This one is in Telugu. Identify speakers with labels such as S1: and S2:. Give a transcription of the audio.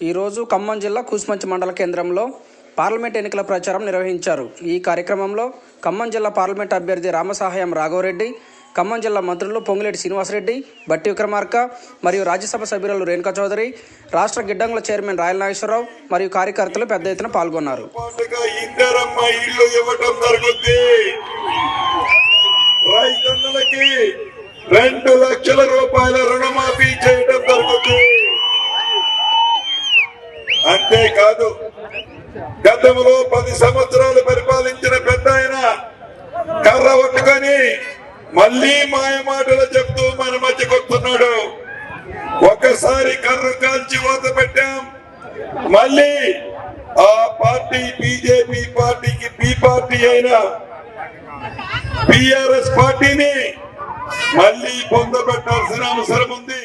S1: ఈరోజు ఖమ్మం జిల్లా కూసుమంచి మండల కేంద్రంలో పార్లమెంట్ ఎన్నికల ప్రచారం నిర్వహించారు. ఈ కార్యక్రమంలో ఖమ్మం జిల్లా పార్లమెంట్ అభ్యర్థి రామసహాయం రాఘవరెడ్డి ఖమ్మం జిల్లా మంత్రులు పొంగులేటి శ్రీనివాసరెడ్డి బట్టి విక్రమార్క మరియు రాజ్యసభ సభ్యురాలు రేణుకా చౌదరి రాష్ట్ర గిడ్డంగుల చైర్మన్ రాయల నాగేశ్వరరావు మరియు కార్యకర్తలు పెద్ద ఎత్తున పాల్గొన్నారు.
S2: రైతులకి రెండు లక్షల రూపాయల రుణమాఫీ చేయడం జరుగుతుంది. అంతేకాదు గతంలో పది సంవత్సరాలు పరిపాలించిన పెద్ద ఆయన కర్ర పట్టుకొని మళ్ళీ మాయమాటలు చెప్తూ మన మధ్యకొస్తున్నాడు ఒకసారి కర్ర కాల్చి ఊత పెట్టాం. మళ్ళీ ఆ పార్టీ బీజేపీ పార్టీకి బి పార్టీ అయిన బిఆర్ఎస్ పార్టీని మళ్ళీ పొందబెట్టాల్సిన అవసరం ఉంది.